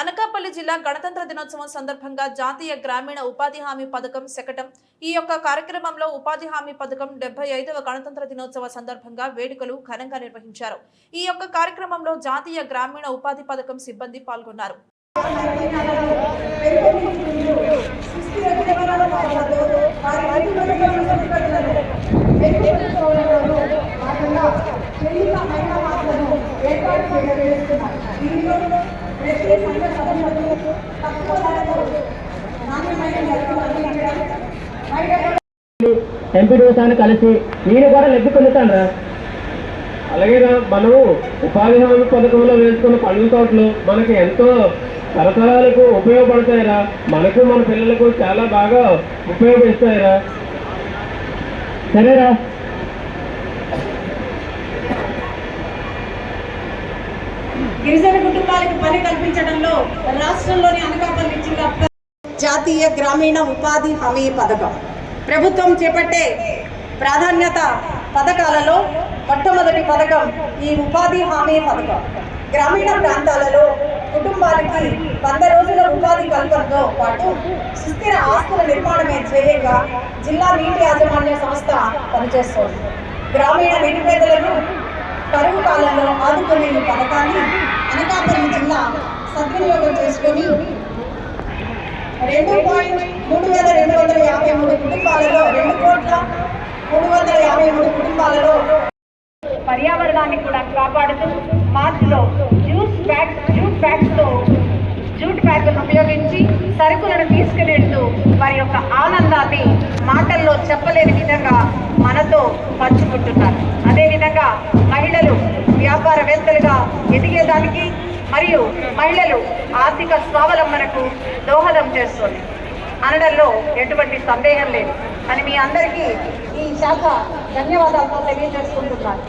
అనకాపల్లి జిల్లా గణతంత్ర దినోత్సవం సందర్భంగా జాతీయ గ్రామీణ ఉపాధి హామీ పథకం శకటం. ఈ యొక్క కార్యక్రమంలో ఉపాధి హామీ పథకం డెబ్బై ఐదవ గణతంత్ర దినోత్సవ సందర్భంగా వేడుకలు ఘనంగా నిర్వహించారు. ఈ యొక్క కార్యక్రమంలో జాతీయ గ్రామీణ ఉపాధి పథకం సిబ్బంది పాల్గొన్నారు. ఎంపీ అని కలిసి నేను కూడా లబ్ధి పొందుతాను రా. అలాగే మనము ఉపాధి హామీ పథకంలో వేసుకున్న పండ్ల తోటలు మనకి ఎంతో తరతరాలకు ఉపయోగపడతాయిరా మనకు మన పిల్లలకు చాలా బాగా ఉపయోగిస్తాయిరా సరేరా. గిరిజన కుటుంబాలకు పని కల్పించడంలో రాష్ట్రంలోని అనకాపల్లి జిల్లా జాతీయ గ్రామీణ ఉపాధి హామీ పథకం. ప్రభుత్వం చేపట్టే ప్రాధాన్యత పథకాలలో మొట్టమొదటి పథకం ఈ ఉపాధి హామీ పథకం. గ్రామీణ ప్రాంతాలలో కుటుంబాలకి వంద రోజుల ఉపాధి కల్పనతో పాటు సుస్థిర ఆస్తుల నిర్మాణమే ధ్యేయంగా జిల్లా నీటి యాజమాన్య సంస్థ పనిచేస్తోంది. గ్రామీణ నిరుపేదలను కరువు కాలంలో ఆదుకునే ఈ పథకాన్ని సద్వినియోగం చేసుకొని రెండు పాయింట్ మూడు వేల రెండు వందల యాభై మూడు కుటుంబాలలో రెండు కోట్ల మూడు వందల యాభై మూడు కుటుంబాలలో పర్యావరణాన్ని కూడా కాపాడుతూ మార్చిలో జ్యూస్ బ్యాగ్స్ జ్యూట్ బ్యాగ్స్తో జూట్ బ్యాగులను ఉపయోగించి సరుకులను తీసుకెళ్తూ వారి యొక్క ఆనందాన్ని మాటల్లో చెప్పలేని విధంగా మనతో పంచుకుంటున్నారు. అదేవిధంగా మహిళలు వ్యాపారవేత్తలుగా ఎదిగేదానికి మరియు మహిళలు ఆర్థిక స్వావలంబనకు దోహదం చేస్తుంది. అనడంలో ఎటువంటి సందేహం లేదు. అని మీ అందరికీ ఈ శాఖ ధన్యవాదాలతో తెలియజేసుకుంటున్నాను.